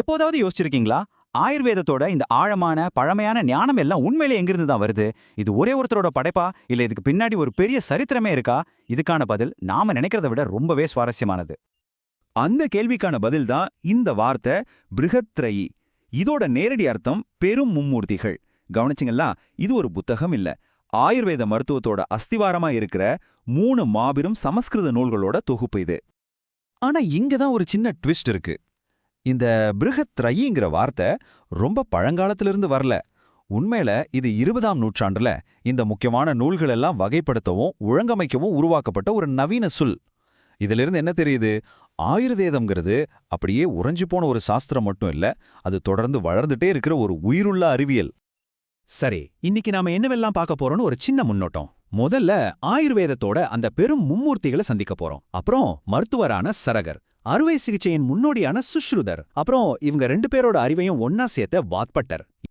எப்போதாவது யோசிச்சிருக்கீங்களா? ஆயுர்வேதத்தோட இந்த ஆழமான பழமையான ஞானம் எல்லாம் உண்மையிலே எங்கிருந்து தான் வருது? இது ஒரே ஒருத்தரோட படைப்பா? இல்ல இதுக்கு பின்னாடி ஒரு பெரிய சரித்திரமே இருக்கா? இதுக்கான பதில் நாம நினைக்கிறத விட ரொம்பவே சுவாரஸ்யமானது. அந்த கேள்விக்கான பதில்தான் இந்த வார்த்தை பிருகத்ரயி இதோட நேரடி அர்த்தம் பெரும் மும்மூர்த்திகள். கவனிச்சிங்களா? இது ஒரு புத்தகம் இல்ல. ஆயுர்வேத மருத்துவத்தோட அஸ்திவாரமா இருக்கிற மூணு மாபெரும் சமஸ்கிருத நூல்களோட தொகுப்பு இது. ஆனா இங்க தான் ஒரு சின்ன ட்விஸ்ட் இருக்கு. இந்த பிருகத் ரயிங்கிற வார்த்தை ரொம்ப பழங்காலத்திலிருந்து வரல. உண்மையில இது இருபதாம் நூற்றாண்டுல இந்த முக்கியமான நூல்கள் எல்லாம் வகைப்படுத்தவும் ஒழுங்கமைக்கவும் உருவாக்கப்பட்ட ஒரு நவீன சொல். இதிலிருந்து என்ன தெரியுது? ஆயுர்வேதம்ங்கிறது அப்படியே உறைஞ்சு போன ஒரு சாஸ்திரம் மட்டும் இல்ல அது தொடர்ந்து வளர்ந்துட்டே இருக்கிற ஒரு உயிருள்ள அறிவியல். சரி இன்னைக்கு நாம என்னவெல்லாம் பார்க்க போறோம்னு ஒரு சின்ன முன்னோட்டம். முதல்ல ஆயுர்வேதத்தோட அந்த பெரும் மும்மூர்த்திகளை சந்திக்க போறோம். அப்புறம் மருத்துவரான சரகர். அறுவை சிகிச்சையின் முன்னோடியான சுஷ்ருதர். அப்புறம் இவங்க ரெண்டு பேரோட அறிவையும் ஒன்னா சேர்த்த வாத்பட்டர்.